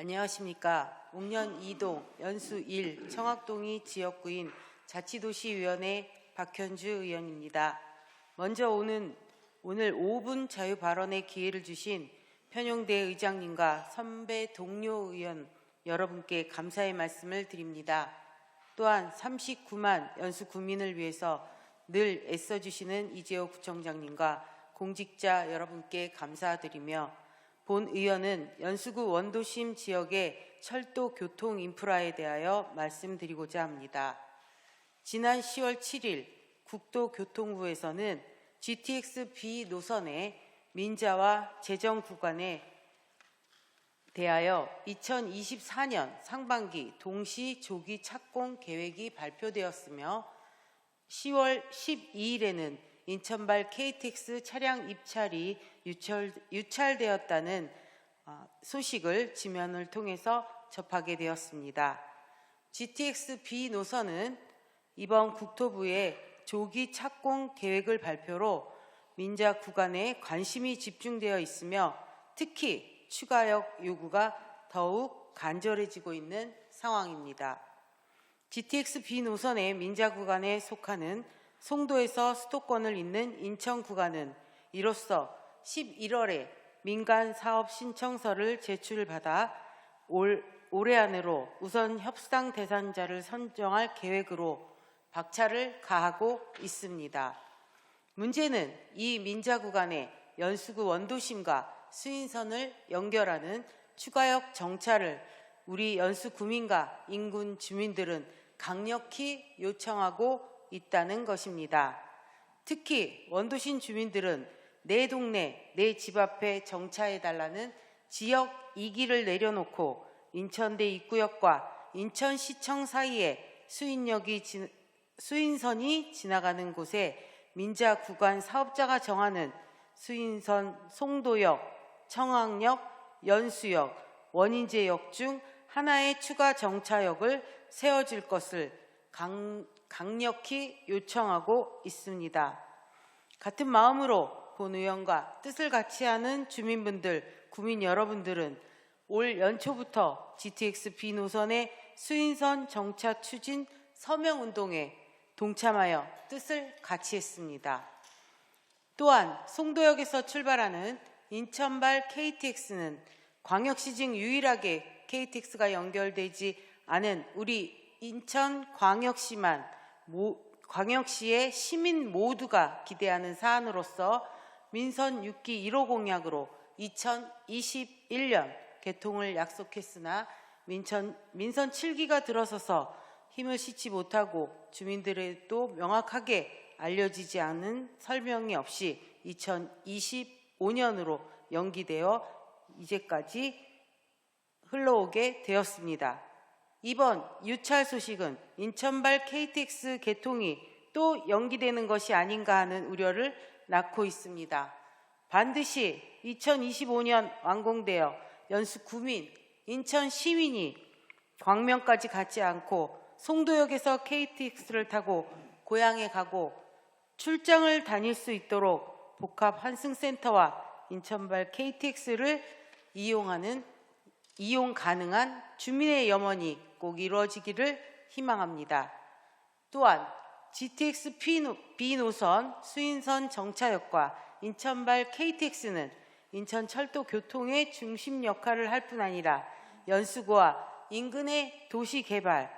안녕하십니까. 옥년 2동 연수 1 청학동이 지역구인 자치도시위원회 박현주 의원입니다. 먼저 오는 오늘 5분 자유 발언의 기회를 주신 편용대 의장님과 선배 동료 의원 여러분께 감사의 말씀을 드립니다. 또한 39만 연수 구민을 위해서 늘 애써주시는 이재호 구청장님과 공직자 여러분께 감사드리며 본 의원은 연수구 원도심 지역의 철도 교통 인프라에 대하여 말씀드리고자 합니다. 지난 10월 7일 국도교통부에서는 GTX B 노선의 민자와 재정 구간에 대하여 2024년 상반기 동시 조기 착공 계획이 발표되었으며 10월 12일에는 인천발 KTX 차량 입찰이 유찰, 유찰되었다는 어, 소식을 지면을 통해서 접하게 되었습니다. GTX B 노선은 이번 국토부의 조기 착공 계획을 발표로 민자 구간에 관심이 집중되어 있으며 특히 추가역 요구가 더욱 간절해지고 있는 상황입니다. GTX B 노선의 민자 구간에 속하는 송도에서 수도권을 잇는 인천 구간은 이로써 11월에 민간 사업 신청서를 제출받아 올, 올해 안으로 우선 협상 대상자를 선정할 계획으로 박차를 가하고 있습니다. 문제는 이 민자 구간에 연수구 원도심과 수인선을 연결하는 추가역 정차를 우리 연수 구민과 인근 주민들은 강력히 요청하고 있다는 것입니다. 특히 원도심 주민들은 내 동네, 내 집 앞에 정차해달라는 지역 이기를 내려놓고 인천대 입구역과 인천시청 사이에 수인역이 지, 수인선이 지나가는 곳에 민자 구간 사업자가 정하는 수인선 송도역, 청학역, 연수역, 원인제역 중 하나의 추가 정차역을 세워질 것을 강, 강력히 요청하고 있습니다. 같은 마음으로 본 의원과 뜻을 같이 하는 주민분들, 구민 여러분들은 올 연초부터 GTX B 노선의 수인선 정차 추진 서명 운동에 동참하여 뜻을 같이 했습니다. 또한 송도역에서 출발하는 인천발 KTX는 광역시 중 유일하게 KTX가 연결되지 않은 우리 인천 광역시만 모, 광역시의 시민 모두가 기대하는 사안으로서 민선 6기 1호 공약으로 2021년 개통을 약속했으나 민천, 민선 7기가 들어서서 힘을 싣지 못하고 주민들에도 명확하게 알려지지 않은 설명이 없이 2025년으로 연기되어 이제까지 흘러오게 되었습니다. 이번 유찰 소식은 인천발 KTX 개통이 또 연기되는 것이 아닌가 하는 우려를 낳고 있습니다. 반드시 2025년 완공되어 연수 구민, 인천 시민이 광명까지 가지 않고 송도역에서 KTX를 타고 고향에 가고 출장을 다닐 수 있도록 복합 환승센터와 인천발 KTX를 이용하는 이용 가능한 주민의 염원이 꼭 이루어지기를 희망합니다. 또한 GTX B 노선 수인선 정차역과 인천발 KTX는 인천 철도 교통의 중심 역할을 할 뿐 아니라 연수구와 인근의 도시 개발,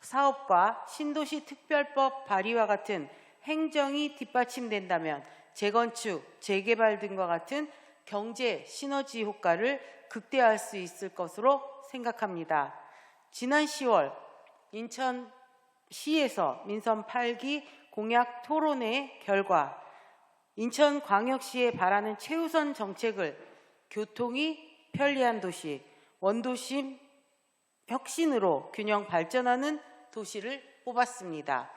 사업과 신도시 특별법 발의와 같은 행정이 뒷받침된다면 재건축, 재개발 등과 같은 경제 시너지 효과를 극대화할 수 있을 것으로 생각합니다. 지난 10월 인천시에서 민선 8기 공약 토론회 결과 인천광역시에 바라는 최우선 정책을 교통이 편리한 도시, 원도심 혁신으로 균형 발전하는 도시를 뽑았습니다.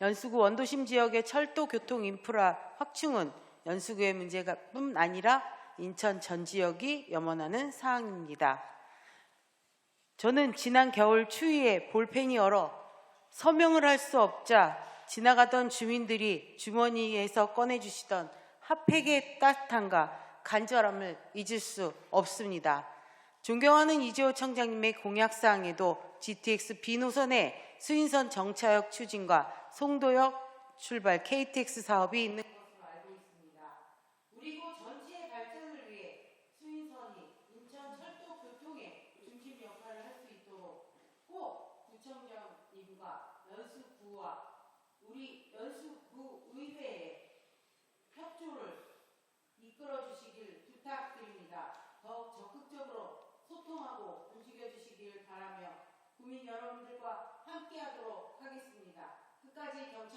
연수구 원도심 지역의 철도 교통 인프라 확충은 연수구의 문제가 뿐 아니라 인천 전 지역이 염원하는 사항입니다. 저는 지난 겨울 추위에 볼펜이 얼어 서명을 할 수 없자 지나가던 주민들이 주머니에서 꺼내주시던 핫팩의 따뜻함과 간절함을 잊을 수 없습니다. 존경하는 이재호 청장님의 공약사항에도 GTX B노선의 수인선 정차역 추진과 송도역 출발 KTX 사업이 있는 9와 우리 연수부 의회에 협조를 이끌어 주시길 부탁드립니다. 더욱 적극적으로 소통하고 움직여 주시길 바라며 국민 여러분들과 함께하도록 하겠습니다. 끝까지 경찰